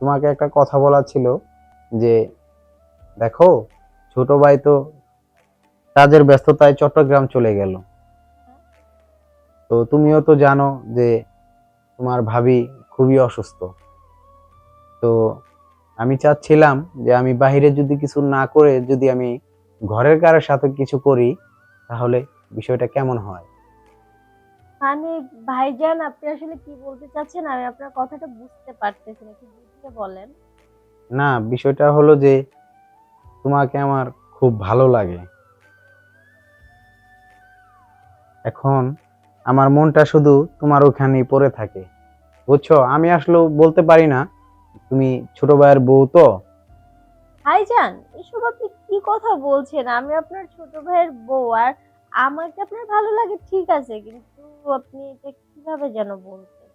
তোমাকে একটা কথা বলার ছিল যে, দেখো, ছোট ভাই তো কাজের ব্যস্ততায় চট্টগ্রাম চলে গেল। তো তুমিও তো জানো যে, তোমার ভাবি খুবই অসুস্থ। তো আমি চাচ্ছিলাম যে, আমি বাইরে যদি কিছু না করে যদি আমি ঘরের কারোর সাথে কিছু করি, তাহলে বিষয়টা কেমন হয়? মানে ভাইজান, আপনি আসলে কি বলতে চাচ্ছেন? আমি আপনার কথাটা বুঝতে পারতেছি না বুঝতে বলেন। না বিষয়টা হলো যে তোমাকে আমার খুব ভালো লাগে। এখন আমার মনটা শুধু তোমার ওখানেই পড়ে থাকে। বুঝছ? আমি আসলে বলতে পারি না তুমি ছোট ভাইয়ের বউ তো? ভাইজান এসব আপনি কি কথা বলছেন? আমি আপনার ছোট ভাইয়ের বউ আর আমাকে আপনার ভালো লাগে? ঠিক আছে কিন্তু আপনি এটা কীভাবে যেন বলছেন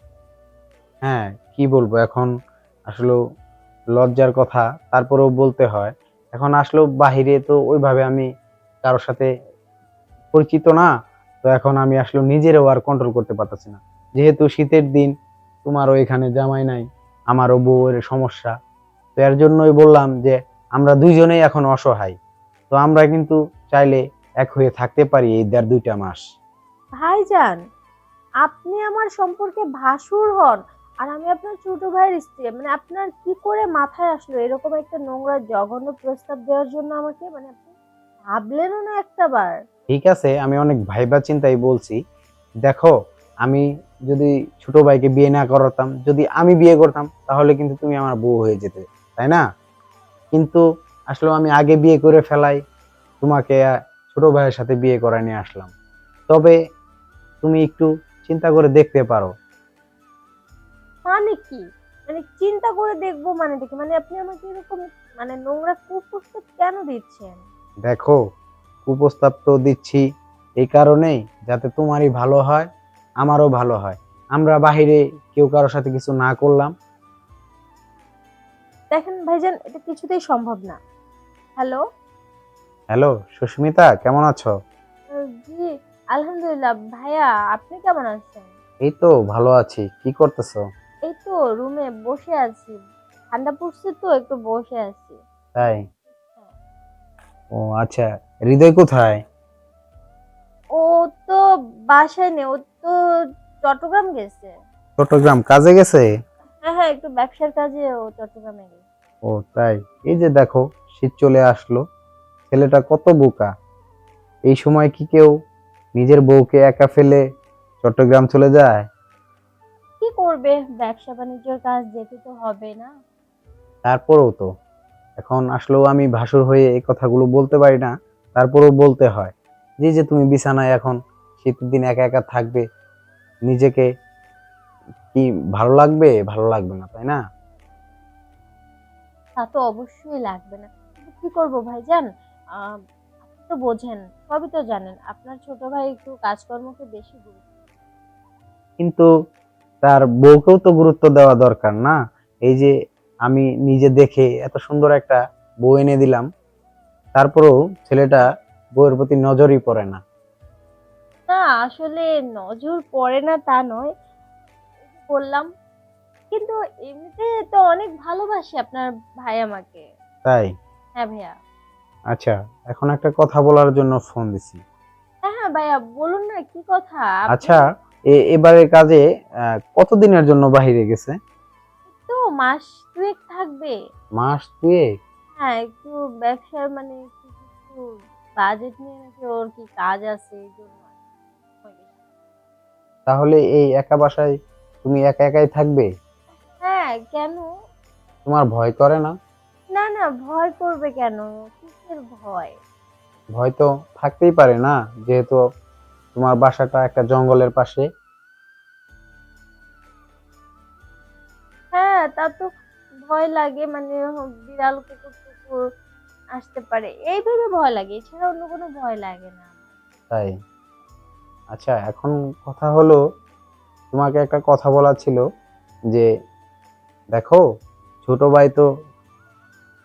হ্যাঁ কি বলব? এখন আসলে লজ্জার কথা, তারপরেও বলতে হয়। এখন আসলেও বাহিরে তো ওইভাবে আমি কারোর সাথে পরিচিত না, তো এখন আমি আসলে নিজেরও আর কন্ট্রোল করতে পারতেছি না। যেহেতু শীতের দিন, তোমারও এখানে জামাই নাই, আমারও বউয়ের সমস্যা, তো এর জন্যই বললাম যে আমরা দুইজনেই এখন অসহায়। তো আমরা কিন্তু চাইলে এক হয়ে থাকতে পারি এই দেড় দুইটা মাস। ভাইজান, আপনি আমার সম্পর্কে ভাসুর হন। আর আমি আপনার ছোট ভাইয়ের স্ত্রী মানে আপনার কি করে মাথায় আসলো এরকম একটা নোংরা জঘন্য প্রস্তাব দেওয়ার জন্য আমাকে? মানে ভাবলেনও না একটা বার ঠিক আছে, আমি অনেক ভাইবা চিন্তাই বলছি। দেখো, আমি যদি ছোট ভাইকে বিয়ে না করাতাম, যদি আমি বিয়ে করতাম, তাহলে কিন্তু তুমি আমার বউ হয়ে যেতে, তাই না? কিন্তু আসলে আমি আগে বিয়ে করে ফেলাই, তোমাকে ছোট ভাইয়ের সাথে বিয়ে করায় নিয়ে আসলাম। তবে তুমি একটু চিন্তা করে দেখতে পারো। মানে কি? মানে চিন্তা করে দেখব মানে দেখি। মানে আপনি আমাকে এরকম মানে নোংরা কুপ্রস্তাব কেন দিচ্ছেন? দেখো কুপ্রস্তাব তো দিচ্ছি এই কারণেই যাতে তোমারই ভালো হয় আমারও ভালো হয়। আমরা বাহিরে কেউ কারোর সাথে কিছু না করলাম। দেখেন ভাইজান এটা কিছুতেই সম্ভব না। হ্যালো? হ্যালো সুস্মিতা কেমন আছো? জি আলহামদুলিল্লাহ। ভাইয়া আপনি কেমন আছেন? এই তো ভালো আছি। কি করতেছো? এই তো রুমে বসে আছি। ঠান্ডা পড়ছে তো একটু বসে আছি। তাই? ও আচ্ছা হৃদয় কোথায়? ও তো বাসায় নেই ও তো চট্টগ্রাম গেছে। চট্টগ্রাম কাজে গেছে? হ্যাঁ হ্যাঁ একটু ব্যবসার কাজে ও চট্টগ্রামে গেছে। ও তাই। এই যে দেখো শীত চলে আসলো। ছেলেটা কত বোকা। এই সময় কি কেউ নিজের বউকে একা ফেলে চট্টগ্রাম চলে যায়? করবে? ব্যবসা বাণিজ্যের কাজ যেতে তো হবে না। তারপরেও তো এখন আসলেও আমি ভাসুর হয়ে এই কথাগুলো বলতে পারি না তারপরেও বলতে হয় যে যে তুমি বিছানায় এখন শীতের দিন একা একা থাকবে নিজেকে কি ভালো লাগবে? ভালো লাগবে না তাই না? তা তো অবশ্যই লাগবে না। কি করব ভাইজান? আপনি তো বোঝেন সবই তো জানেন আপনার ছোট ভাই একটু কাজকর্মকে বেশি গুরুত্ব কিন্তু তার বউকেও তো গুরুত্ব দেওয়া দরকার না। এই যে আমি নিজে দেখে এত সুন্দর একটা বউ এনে দিলাম তারপরেও ছেলেটা বউয়ের প্রতি নজরই পড়ে না। না আসলে নজর পড়ে না তা নয় বললাম। কিন্তু এমনিতে তো অনেক ভালোবাসে আপনার ভাই আমাকে। তাই? হ্যাঁ ভাইয়া। আচ্ছা এখন একটা কথা বলার জন্য ফোন দিছি। হ্যাঁ হ্যাঁ ভাইয়া বলুন না কি কথা? আচ্ছা এবারের কাজে কতদিনের জন্য বাহিরে গেছে? তো মাস দুয়েক থাকবে। মাস দুয়ে হ্যাঁ একটু ব্যবসার মানে একটু কিছু বাজেট নিয়ে নাকি ওর কি কাজ আছে। তাহলে এই একা বাসায় তুমি একা একাই থাকবে? হ্যাঁ কেন? তোমার ভয় করে না? না না ভয় করবে কেন? কিসের ভয়? ভয় তো থাকতেই পারে না যেহেতু তোমার বাসাটা একটা জঙ্গলের পাশে। হ্যাঁ তা তো ভয় লাগে মানে বিড়াল কুকুর টুকুর আসতে পারে। এইভাবে ভয় লাগে এছাড়া অন্য কোনো ভয় লাগে না। তাই? আচ্ছা এখন কথা হলো তোমাকে একটা কথা বলার ছিল যে দেখো ছোট ভাই তো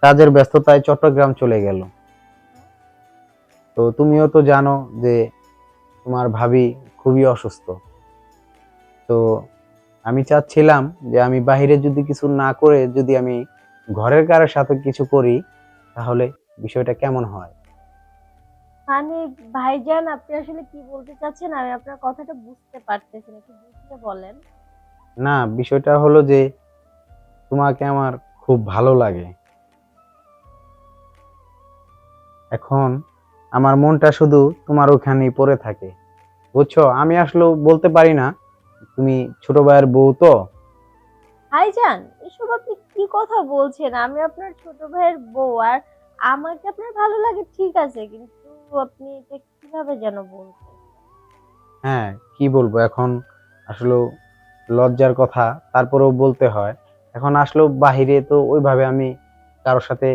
কাজের ব্যস্ততায় চট্টগ্রাম চলে গেল। তো তুমিও তো জানো যে তোমার ভাবি খুবই অসুস্থ। তো আমি চাচ্ছিলাম যে আমি বাইরে যদি কিছু না করে যদি আমি ঘরের কারোর সাথে কিছু করি তাহলে বিষয়টা কেমন হয়? মানে ভাইজান আপনি আসলে কি বলতে চাচ্ছেন? আমি আপনার কথাটা বুঝতে পারতেছি না বুঝতে বলেন। না বিষয়টা হলো যে তোমাকে আমার খুব ভালো লাগে। এখন আমার মনটা শুধু তোমার ওখানেই পড়ে থাকে। বুঝছ? আমি আসলে বলতে পারি না। তুমি ছোট ভাইয়ের বউ তো? ভাইজান এসব আপনি কি কথা বলছেন? আমি আপনার ছোট ভাইয়ের বউ আর আমাকে আপনার ভালো লাগে ঠিক আছে কিন্তু আপনি এটা কীভাবে যেন বলছেন? হ্যাঁ কি বলব? এখন আসলে লজ্জার কথা তারপরেও বলতে হয়। এখন আসলে বাহিরে তো ওইভাবে আমি কারোর সাথে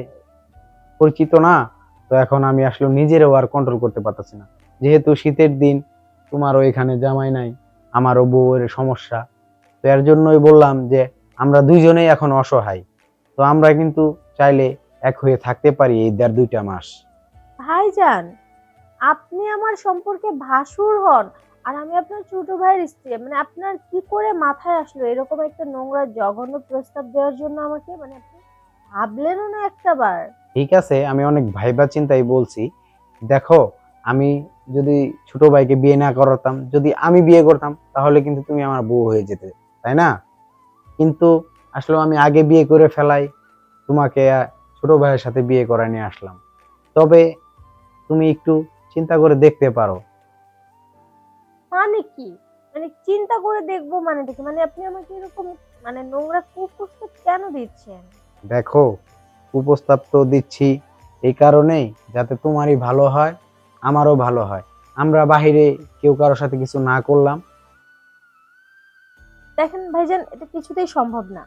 পরিচিত না তো এখন আমি আসলে নিজেরও আর কন্ট্রোল করতে পারতেছি না। যেহেতু শীতের দিন তোমারও এখানে জামাই নাই আমারও বউয়ের সমস্যা। তো এর জন্যই বললাম যে আমরা দুইজনেই এখন অসহায়। তো আমরা কিন্তু চাইলে এক হয়ে থাকতে পারি এই দেড় দুইটা মাস। ভাইজান আপনি আমার সম্পর্কে ভাসুর হন আর আমি আপনার ছোট ভাইয়ের স্ত্রী। মানে আপনার কি করে মাথায় আসলো এরকম একটা নোংরা জঘন্য প্রস্তাব দেওয়ার জন্য আমাকে? মানে আপনি ভাবলেনও না একটা বার ঠিক আছে আমি অনেক ভাইবা চিন্তাই বলছি। দেখো আমি যদি ছোট ভাইকে বিয়ে না করাতাম যদি আমি বিয়ে করতাম তাহলে কিন্তু তুমি আমার বউ হয়ে যেতে তাই না? কিন্তু আসলে আমি আগে বিয়ে করে ফেলাই তোমাকে ছোট ভাইয়ের সাথে বিয়ে করে নিয়ে আসলাম। তবে তুমি একটু চিন্তা করে দেখতে পারো। মানে কি? মানে চিন্তা করে দেখব মানে দেখি মানে আপনি আমাকে এরকম মানে নোংরা কুপ্রস্তাব কেন দিচ্ছেন? দেখো কুপ্রস্তাব তো দিচ্ছি এই কারণেই যাতে তোমারই ভালো হয় আমারও ভালো হয়। আমরা বাহিরে কেউ কারোর সাথে কিছু না করলাম। দেখেন ভাইজান এটা কিছুতেই সম্ভব না।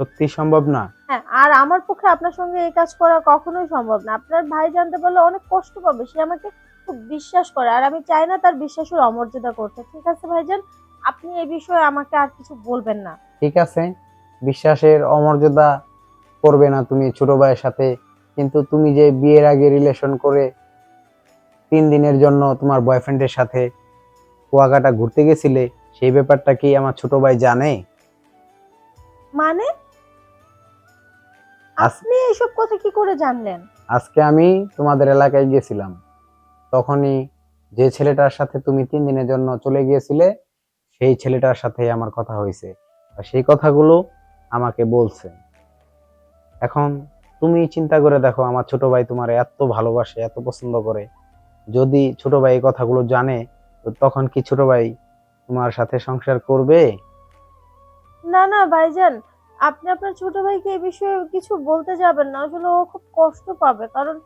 সত্যি সম্ভব না? হ্যাঁ আর আমার পক্ষে আপনার সঙ্গে এই কাজ করা কখনোই সম্ভব না। আপনার ভাই জানতে পারলে অনেক কষ্ট পাবে সে আমাকে খুব বিশ্বাস করে। আর আমি চাই না তার বিশ্বাসের অমর্যাদা করতে। ঠিক আছে ভাইজান? আপনি এই বিষয়ে আমাকে আর কিছু বলবেন না। ঠিক আছে। বিশ্বাসের অমর্যাদা করবে না তুমি ছোট ভাইয়ের সাথে। কিন্তু তুমি যে বিয়ের আগে রিলেশন করে তিন দিনের জন্য তোমার বয়ফ্রেন্ডের সাথে কুয়াকাটা ঘুরতে গেছিলে সেই ব্যাপারটা কি আমার ছোট ভাই জানে? মানে? আপনি এইসব কথা কি করে জানলেন? আজকে আমি তোমাদের এলাকায় গেছিলাম। তখনই যে ছেলেটার সাথে তুমি তিন দিনের জন্য চলে গিয়েছিলে সেই ছেলেটার সাথে আমার কথা হয়েছে আর সেই কথাগুলো আমাকে বলছে। এখন তুমি চিন্তা করে দেখো আমার ছোট ভাই তোমার এত ভালোবাসে এত পছন্দ করে। যদি ছোট ভাই এই কথাগুলো জানে তো তখন কি ছোট ভাই তোমার সাথে সংসার করবে? না না ভাইজান আপনি আপনার ছোট ভাইকে এই বিষয়ে কিছু বলতে যাবেন না। আসলে ও খুব কষ্ট পাবে কারণ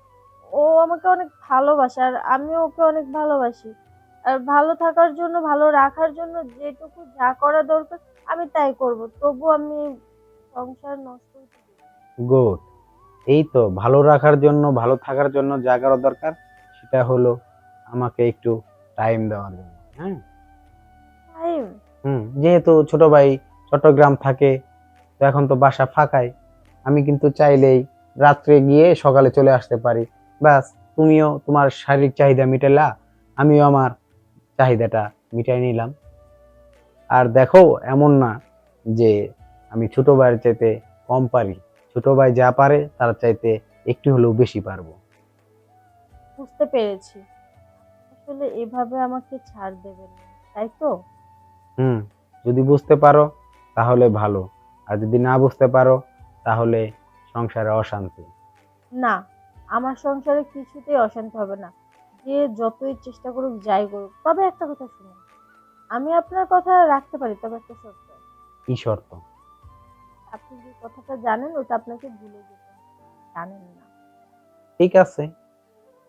ও আমাকে অনেক ভালোবাসে আর আমিও ওকে অনেক ভালোবাসি। আর ভালো থাকার জন্য ভালো রাখার জন্য যেটুকু যা করা দরকার আমি তাই করব। তবু আমি সংসার নষ্ট। গুড এই তো ভালো রাখার জন্য ভালো থাকার জন্য যা করা দরকার সেটা হলো আমাকে একটু টাইম দেওয়ার জন্য হ্যাঁ? টাইম হুম যেহেতু ছোট ভাই চট্টগ্রাম থাকে তো এখন তো বাসা ফাঁকাই আমি কিন্তু চাইলেই রাত্রে গিয়ে সকালে চলে আসতে পারি। ব্যাস তুমিও তোমার শারীরিক চাহিদা মিটালা আমিও আমার চাহিদাটা মিটাই নিলাম। আর দেখো এমন না যে আমি ছোট ভাইয়ের চাইতে কম পারি। ছোট ভাই যা পারে তার চাইতে একটু হলেও বেশি পারব। বুঝতে পেরেছি। আসলে এভাবে আমাকে ছাড় দেবেন না তাই তো? হুম যদি বুঝতে পারো তাহলে ভালো আর যদি না বুঝতে পারো তাহলে সংসারে অশান্তি। না আমার সংসারে কিছুতেই অশান্তি হবে না। যে যতই চেষ্টা করুক যাই করুক তবে একটা কথা শুনুন আমি আপনার কথা রাখতে পারি তবে একটা শর্ত। কি শর্ত? আপনি যে কথাটা জানেন ওটা আপনাকে ভুলে যেতে হবে জানেন না। ঠিক আছে।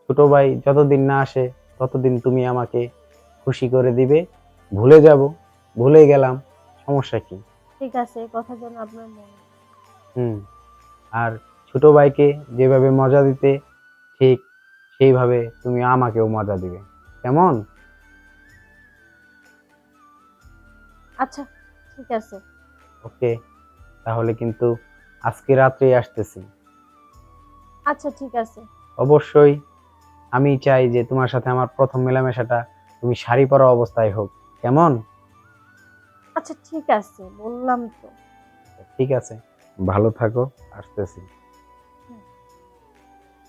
ছোট ভাই যতদিন না আসে ততদিন তুমি আমাকে খুশি করে দিবে। ভুলে যাব ভুলে গেলাম সমস্যা কি? ঠিক আছে কথা যেন আপনার মনে হুম আর ছোট ভাইকে যেভাবে মজা দিতে ঠিক সেইভাবে তুমি আমাকেও মজা দিবে। কেমন? আচ্ছা ঠিক আছে। ওকে তাহলে কিন্তু আজকে রাত্রেই আসতেছি। আচ্ছা ঠিক আছে। অবশ্যই। আমি চাই যে তোমার সাথে আমার প্রথম মেলামেশাটা তুমি শাড়ি পরা অবস্থায় হোক। কেমন? আচ্ছা ঠিক আছে বললাম তো। ঠিক আছে। ভালো থাকো আসতেছি।